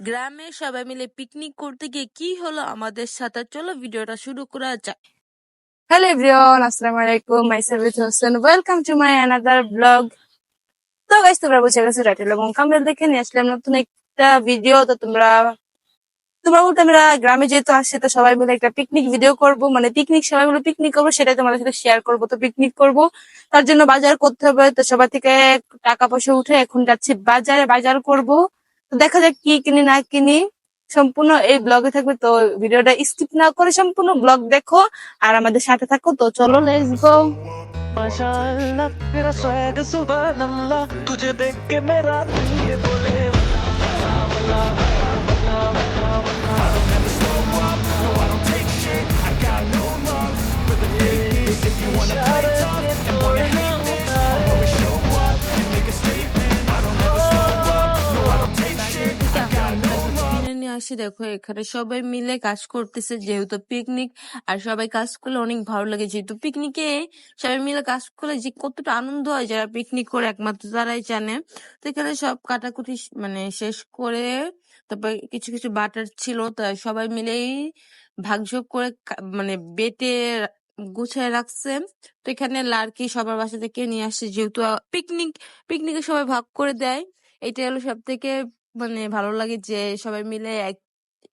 গ্রামে সবাই মিলে পিকনিক করতে গিয়ে কি হলো আমাদের সাথে? চলো ভিডিওটা শুরু করা যাক। হ্যালো এভরিওয়ান আসসালামু আলাইকুম। My service Hossain welcome to my another blog তো গাইস তোমরা বুঝে গেছো টাইটেল এবং কামেল দেখে নিয়ে আসলাম নতুন একটা ভিডিও তো তোমরা তোমরা বলতে আমরা গ্রামে যেহেতু আসছে, তো সবাই মিলে একটা পিকনিক ভিডিও করব। মানে পিকনিক সবাই মিলে পিকনিক করব, সেটাই তোমাদের সাথে শেয়ার করব। তো পিকনিক করব। তার জন্য বাজার করতে হবে। তো সবার থেকে টাকা পয়সা উঠে এখন যাচ্ছি বাজারে। বাজার করব। দেখা যাক কি কিনি না কিনি সম্পূর্ণ এই ব্লগে থাকবে তো ভিডিওটা স্কিপ না করে সম্পূর্ণ ব্লগ দেখো আর আমাদের সাথে থাকো তো চলো লেটস গো माशाअल्लाह तेरा स्वैग सुबह अल्लाह तुझे देख के मेरा दिल ये बोले আসি, দেখো এখানে সবাই মিলে কাজ করতেছে যেহেতু পিকনিক আর সবাই কাজ করলে অনেক ভালো লাগে। যেহেতু পিকনিকে সবাই মিলে কাজ করলে যে কতটা আনন্দ হয় যারা পিকনিক করে, একমাত্র তারাই জানে। তো এখানে সব কাটাকুটি মানে শেষ করে তারপর কিছু কিছু বাটার ছিল, তা সবাই মিলেই ভাগযোগ করে মানে বেটে গুছায় রাখছে। তো এখানে লাড়কি সবার বাসা থেকে নিয়ে আসছে যেহেতু পিকনিক পিকনিকে সবাই ভাগ করে দেয়। এটা হলো সব থেকে মানে ভালো লাগে যে সবাই মিলে এক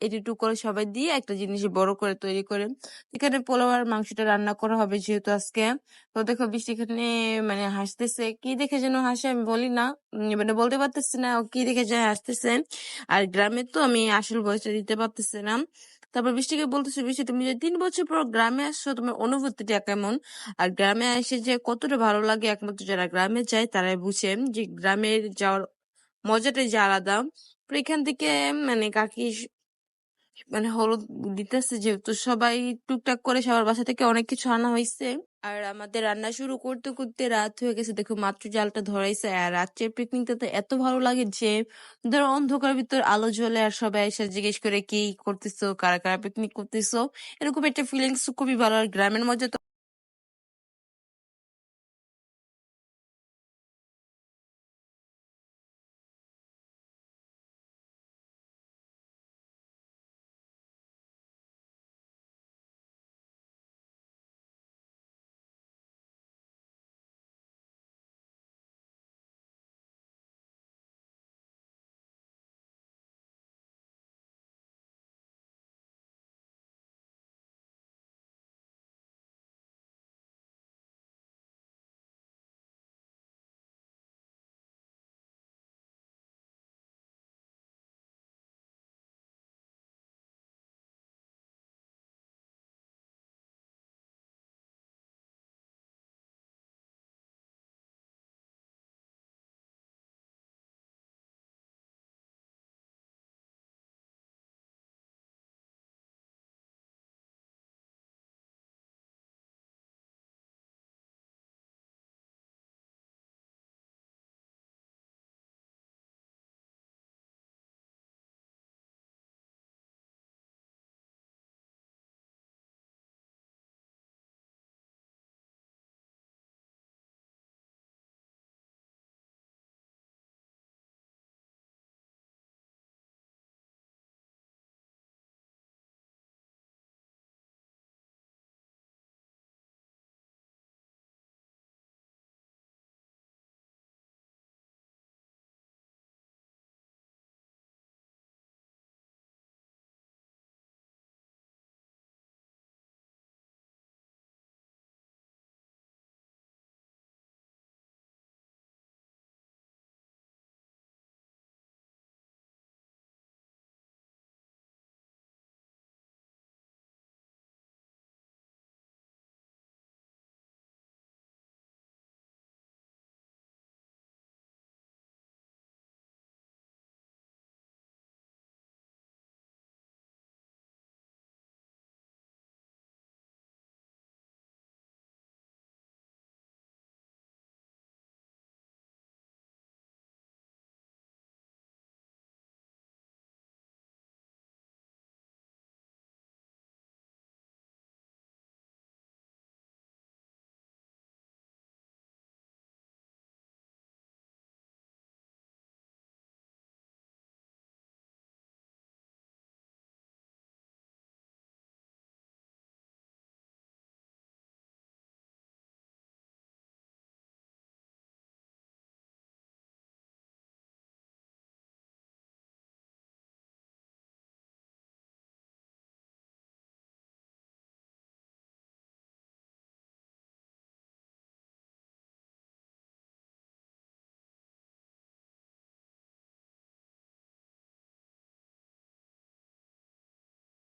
এটুকু করে সবাই দিয়ে একটা জিনিস বড় করে তৈরি করে। এখানে পোলাও আর মাংসটা রান্না করা হবে যেহেতু আজকে। তো দেখো বৃষ্টি এখানে মানে হাসতেছে। কি দেখে যেন হাসে আমি বলি না। মানে বলতে পারতেছি না কি দেখে যেন হাসতেছে। আর গ্রামে তো আমি আসল বয়সটা দিতে পারতেছি না। তারপর বৃষ্টিকে বলতেছে, বৃষ্টি, তুমি যে তিন বছর পর গ্রামে আসছো, তোমার অনুভূতিটা কেমন? আর গ্রামে এসে যে কতটা ভালো লাগে একমাত্র যারা গ্রামে যায় তারাই বুঝে যে গ্রামে যাওয়ার মজাটাই যে আলাদা। এখান থেকে মানে কাকি মানে হলুদ দিতেছে যেহেতু সবাই টুকটাক করে সবার বাসা থেকে অনেক কিছু আনা হয়েছে আর আমাদের রান্না শুরু করতে করতে রাত হয়ে গেছে। দেখো মাত্র জালটা ধরাইছে আর রাত্রের পিকনিকটা তো এত ভালো লাগে যে, ধরো অন্ধকার ভিতর আলো জ্বলে আর সবাই এসে জিজ্ঞেস করে, কি করতেছো? কারা কারা পিকনিক করতেছো? এরকম একটা ফিলিংস খুবই ভালো। আর গ্রামের মধ্যে তো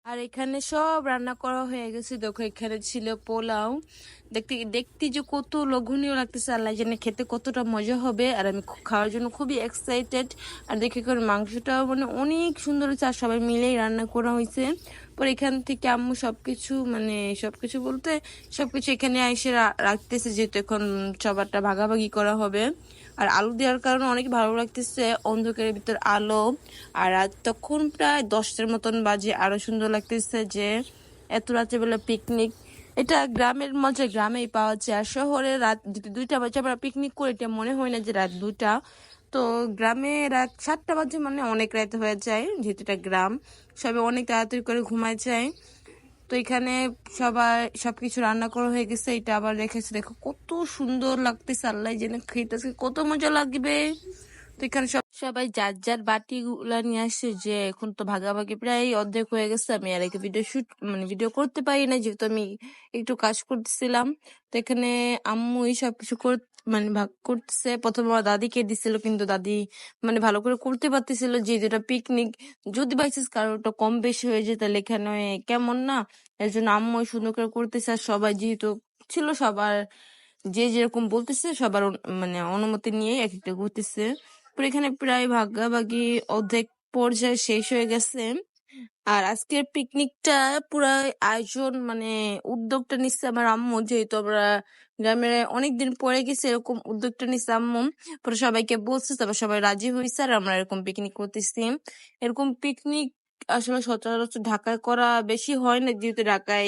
আর এখানে সব রান্না করা হয়ে গেছে। দেখো, এখানে ছিল পোলাও। দেখতে দেখতে যে কত লঘনীয় লাগতেছে, আল্লাহ জানে খেতে কতটা মজা হবে। আর আমি খাওয়ার জন্য খুবই এক্সাইটেড আর দেখে করে মাংসটাও মানে অনেক সুন্দর হয়েছে। আর সবাই মিলেই রান্না করা হয়েছে। পরে এখান থেকে আম্মু সব কিছু মানে সব কিছু বলতে সব কিছু এখানে এসে রাখতেছে, যেহেতু এখন সবারটা ভাগাভাগি করা হবে। আর আলু দেওয়ার কারণে অনেক ভালো লাগতেছে। অন্ধকারের ভিতর আলো। আর রাত তখন প্রায় দশটার মতন বাজে। আরও সুন্দর লাগতেছে যে এত রাত্রেবেলা পিকনিক এটা গ্রামের মজা গ্রামেই পাওয়া যায়। আর শহরে রাত দুইটা বাজে আমরা পিকনিক করি। এটা মনে হয় না যে রাত দুটা তো গ্রামে রাত সাতটা বাজে মানে অনেক রাত হয়ে যায়, যেহেতু এটা গ্রাম। সবাই অনেক তাড়াতাড়ি করে ঘুমায় যায়। তো এখানে সবাই সবকিছু রান্না করা হয়ে গেছে, এটা আবার রেখেছে। দেখো কত সুন্দর লাগতেছে, আল্লাহ জেনে খেতেছে, কত মজা লাগবে। তো এখানে সব সবাই যার যার বাটি গুলা নিয়ে আসছে, যে এখন তো ভাগাভাগি প্রায় অর্ধেক হয়ে গেছে, আমি আর একে ভিডিও শুট মানে ভিডিও করতে পারি না যেহেতু আমি একটু কাজ করতেছিলাম। তো এখানে আম্মু এই সব কিছু কর মানে ভাগ করতেছে প্রথমে আমার দাদিকে দিছিল, কিন্তু দাদি মানে ভালো করে করতে পারতেছিল যে এটা পিকনিক যদি বাইচান্স কারোটা কম বেশি হয়ে যায়, তাহলে এখানে কেমন না? এর জন্য আম্মু সুন্দর করে করতেছে আর সবাই যেহেতু ছিল সবার, যে যেরকম বলতেছে সবার মানে অনুমতি নিয়ে এক একটা করতেছে এখানে প্রায় ভাগাভাগি অর্ধেক পর্যায়ে শেষ হয়ে গেছে। আর আজকের পিকনিকটা পুরা আয়োজন মানে উদ্যোগটা নিচ্ছে আমার আম্মু, যেহেতু আমরা গ্রামের অনেকদিন পরে গেছে এরকম উদ্যোগটা নিচ্ছে আম্মু। পরে সবাইকে বলছে, তারপর সবাই রাজি হয়েছে আর আমরা এরকম পিকনিক করতেছি। এরকম পিকনিক আসলে সচরাচর ঢাকায় করা বেশি হয় না, যেহেতু ঢাকায়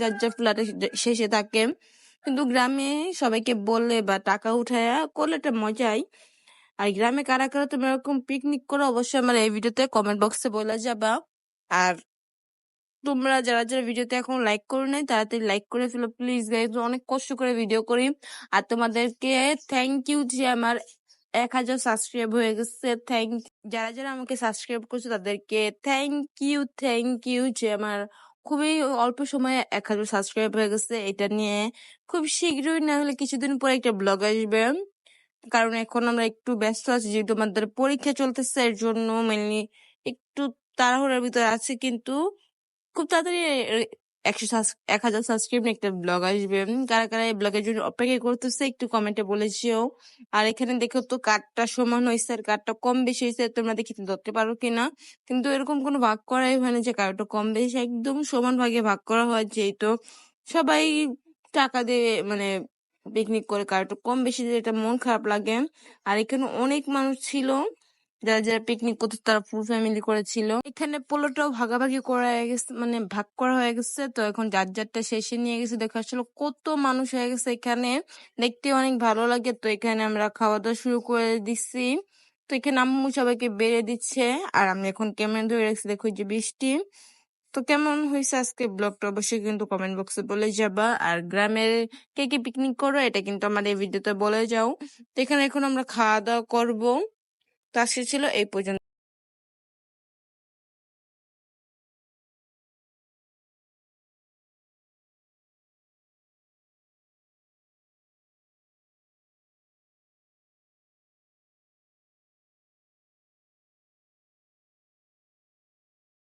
যার যার ফ্ল্যাটে শেষে থাকে। কিন্তু গ্রামে সবাইকে বললে বা টাকা উঠায়া করলে একটা মজাই। আর গ্রামে কারা কারা তোমরা এরকম পিকনিক করো অবশ্যই আমার এই ভিডিওতে কমেন্ট বক্সে বলে যাবা। আর তোমরা যারা যারা ভিডিওতে এখন লাইক করো নাই, তাড়াতাড়ি লাইক করে ফেলো প্লিজ গাইজ অনেক কষ্ট করে ভিডিও করি। আর তোমাদেরকে থ্যাংক ইউ যে আমার এক হাজার সাবস্ক্রাইব হয়ে গেছে। থ্যাংক যারা যারা আমাকে সাবস্ক্রাইব করছে, তাদেরকে থ্যাংক ইউ থ্যাংক ইউ যে আমার খুবই অল্প সময়ে এক হাজার সাবস্ক্রাইব হয়ে গেছে। এটা নিয়ে খুব শীঘ্রই না হলে কিছুদিন পরে একটা ব্লগ আসবে। কারণ এখন আমরা একটু ব্যস্ত আছি, যেহেতু আমাদের পরীক্ষা চলতেছে, এর জন্য মেনলি একটু তাড়াহুড়ার ভিতরে আছে কিন্তু খুব তাড়াতাড়ি একশো এক হাজার সাবস্ক্রাইব একটা ব্লগ আসবে। কারা কারা এই ব্লগের জন্য অপেক্ষা করতেছে একটু কমেন্টে বলেছিও আর এখানে দেখো তো কার্ডটা সমান হয়েছে আর কার্ডটা কম বেশি হয়েছে তোমরা দেখি ধরতে পারো কিনা কিন্তু এরকম কোনো ভাগ করাই হয় না যে কারোটা কম বেশি, একদম সমান ভাগে ভাগ করা হয় যেহেতু সবাই টাকা দিয়ে মানে পিকনিক করে কারোটা কম বেশি দিয়ে এটা মন খারাপ লাগে। আর এখানে অনেক মানুষ ছিল যারা যারা পিকনিক করতে তারা ফুল ফ্যামিলি করেছিল। এখানে পোলোটাও ভাগাভাগি করা হয়ে গেছে মানে ভাগ করা হয়ে গেছে। তো এখন যার যারটা শেষে নিয়ে গেছে। দেখো আসলে কত মানুষ হয়ে গেছে এখানে। দেখতে অনেক ভালো লাগে। তো এখানে আমরা খাওয়া দাওয়া শুরু করে দিচ্ছি তো এখানে আম্মু সবাইকে বেড়ে দিচ্ছে। আর আমি এখন ক্যামেরা ধরে রাখছি। দেখো যে বৃষ্টি। তো কেমন হয়েছে আজকে ব্লগটা? অবশ্যই কিন্তু কমেন্ট বক্সে বলে যাবা। আর গ্রামের কে কে পিকনিক করো, এটা কিন্তু আমার এই ভিডিওতে বলে যাও। তো এখানে এখন আমরা খাওয়া দাওয়া করব। তো আজকে ছিল এই পর্যন্ত।